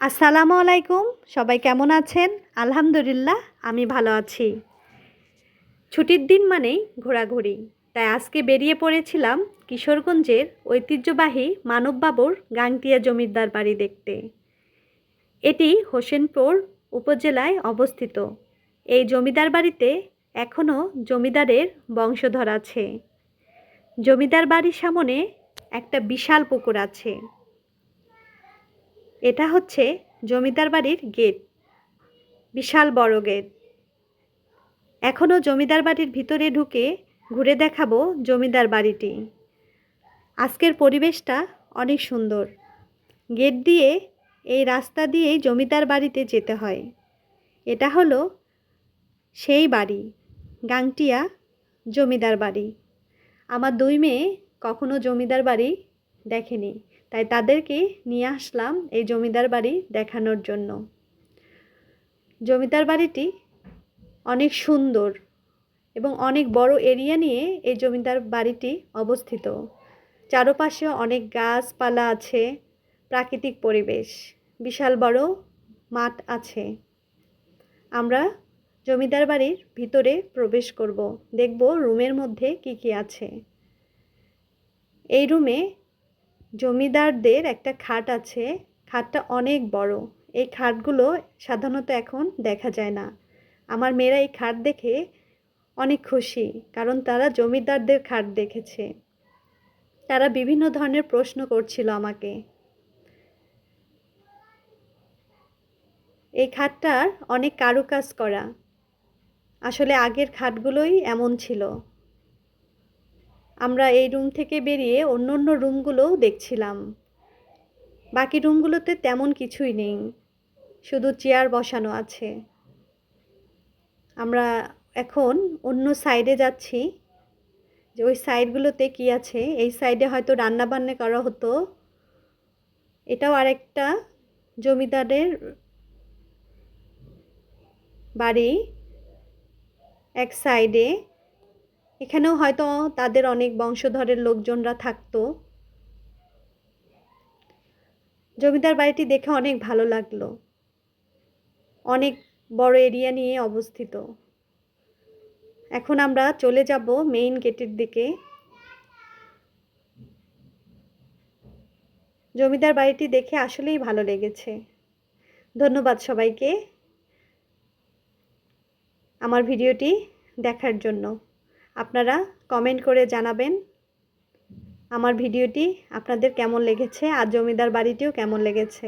আসসালামু আলাইকুম। সবাই কেমন আছেন? আলহামদুলিল্লাহ, আমি ভালো আছি। ছুটির দিন মানেই ঘোরাঘুরি। তাই আজকে বেরিয়ে পড়েছিলাম কিশোরগঞ্জের ঐতিহ্যবাহী মানববাবুর গাংটিয়া জমিদার বাড়ি দেখতে। এটি হোসেনপুর উপজেলায় অবস্থিত। এই জমিদার বাড়িতে এখনও জমিদারের বংশধর আছে। জমিদার বাড়ির সামনে একটা বিশাল পুকুর আছে। এটা হচ্ছে জমিদার বাড়ির গেট। বিশাল বড় গেট। এখনও জমিদার বাড়ির ভিতরে ঢুকে ঘুরে দেখাবো জমিদার বাড়িটি। আজকের পরিবেশটা অনেক সুন্দর। গেট দিয়ে, এই রাস্তা দিয়েই জমিদার বাড়িতে যেতে হয়। এটা হলো সেই বাড়ি, গাংটিয়া জমিদার বাড়ি। আমার দুই মেয়ে কখনো জমিদার বাড়ি দেখেনি। তাই তাদেরকে নিয়ে আসলাম এই জমিদার বাড়ি দেখানোর জন্য। জমিদার বাড়িটি অনেক সুন্দর এবং অনেক বড় এরিয়া নিয়ে এই জমিদার বাড়িটি অবস্থিত। চারপাশে অনেক গাছপালা আছে, প্রাকৃতিক পরিবেশ, বিশাল বড় মাঠ আছে। আমরা জমিদার বাড়ির ভিতরে প্রবেশ করব, দেখব রুমের মধ্যে কি কি আছে। এই রুমে জমিদারদের একটা খাট আছে। খাটটা অনেক বড়। এই খাটগুলো সাধারণত এখন দেখা যায় না। আমার মেয়েরা এই খাট দেখে অনেক খুশি, কারণ তারা জমিদারদের খাট দেখেছে। তারা বিভিন্ন ধরনের প্রশ্ন করছিল আমাকে। এই খাটটার অনেক কারুকাজ করা। আসলে আগের খাটগুলোই এমন ছিল। আমরা এই রুম থেকে বেরিয়ে অন্য অন্য রুমগুলোও দেখছিলাম। বাকি রুমগুলোতে তেমন কিছুই নেই, শুধু চেয়ার বসানো আছে। আমরা এখন অন্য সাইডে যাচ্ছি, যে ওই সাইডগুলোতে কি আছে? এই সাইডে হয়তো রান্না বান্না করা হতো। এটাও আরেকটা জমিদারের বাড়ি। এক সাইডে এখানেও হয়তো তাদের অনেক বংশধরের লোকজনরা থাকতো। জমিদার বাড়িটি দেখে অনেক ভালো লাগল। অনেক বড় এরিয়া নিয়ে অবস্থিত। এখন আমরা চলে যাব মেইন গেটের দিকে। জমিদার বাড়িটি দেখে আসলেই ভালো লেগেছে। ধন্যবাদ সবাইকে আমার ভিডিওটি দেখার জন্য। আপনারা কমেন্ট করে জানাবেন আমার ভিডিওটি আপনাদের কেমন লেগেছে আর জমিদার বাড়িটিও কেমন লেগেছে।